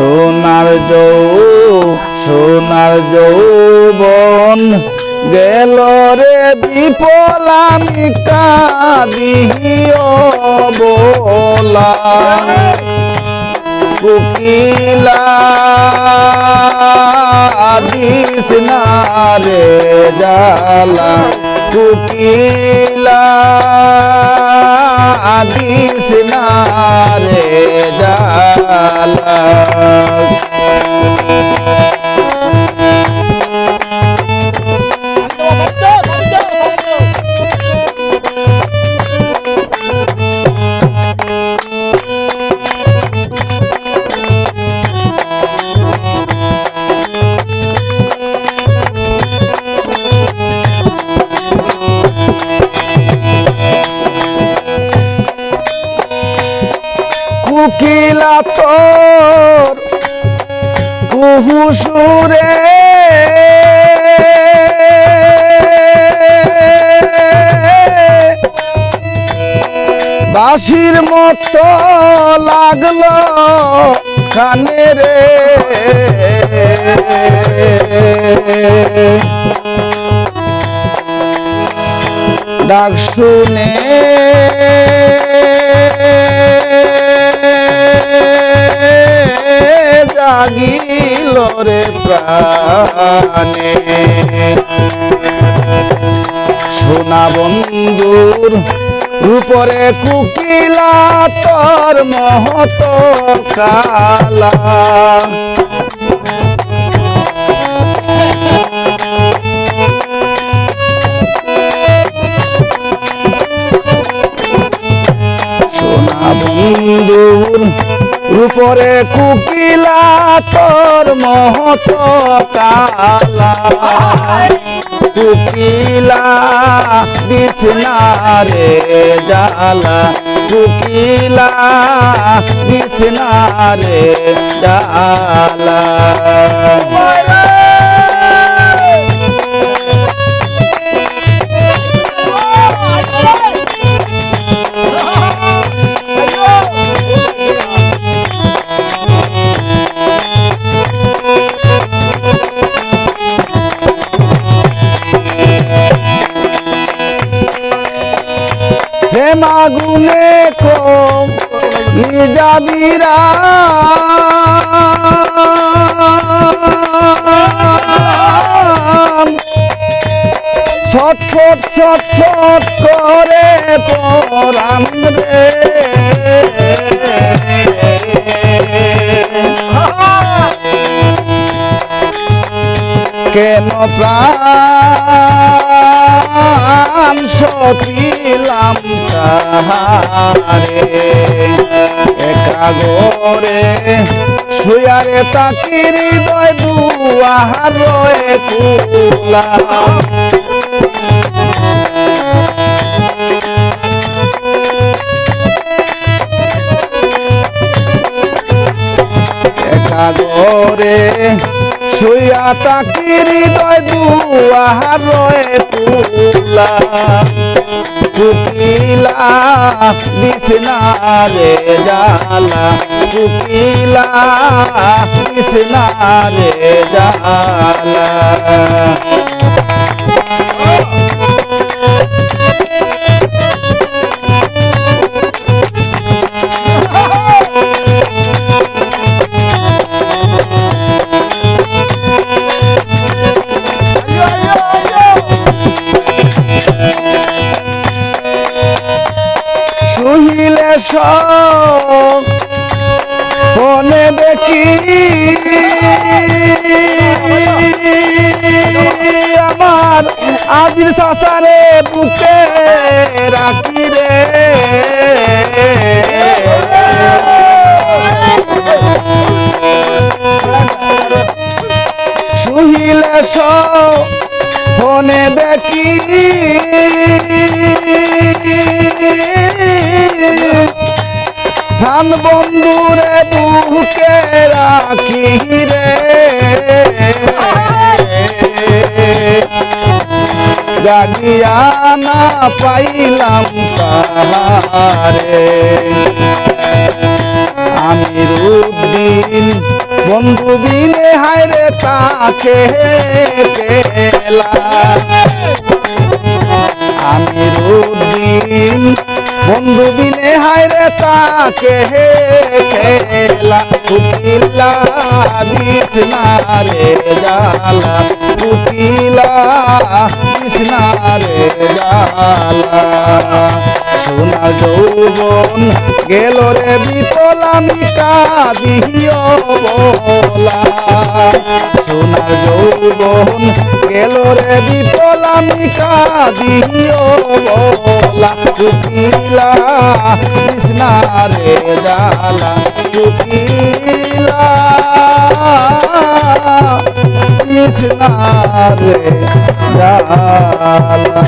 সোনার যৌ সোনার যৌবন গেল রে বিপলামি কাঁদিও বলা। কুকিলা দিস না রে জালা কুকিলা দিস না রে জালা কুহু সুরে। বাঁশির মতো লাগল কানে রে। ডাক শুনে জাগিল রে প্রাণে। সোনা বন্ধুর উপরে কুকিলা তোর মহত কালা। বন্ধুর উপরে কুকিলা তোর মহত কালা। কুকিলা দিস না রে জালা। কুকিলা দিস রে জালা। যাবিরা ছটফট ছটফট করে পরাম রে। কেন প্রাণ সপিলাম তাহারে একা গোরে শুয়ারে তাকির হৃদয় দুয়াহার রয়ে একা ঘরে শুয়া তাকি হৃদয় দুয়াহার রয়ে তুলা কুকিলা দিস না রে জালা। কুকিলা দিস না রে জালা। দেখি। আমার আজির সাসারে বুকে রাখি রে। সব ফোনে দেখি। প্রাণ বন্ধুরে বুকে রাখি রে। জাগিয়া না পাইলাম তাহারে আমির উদ্দিন বন্ধু বিনে হায়রে তাকে পেলা আমি রুদ্দিন বন্ধু বিনে হায়রে তাকে খেলা উকিলা দিস না রে জালা উকিলা দিস না রে জালা। সোনার যৌবন গেল রে বিপলামি কাঁদিও বলা। যৌবন গেল রে বিপলামি কাঁদিও বলা উকিলা কৃষ্ণা রে জালা উকিলা কৃষ্ণা রে জালা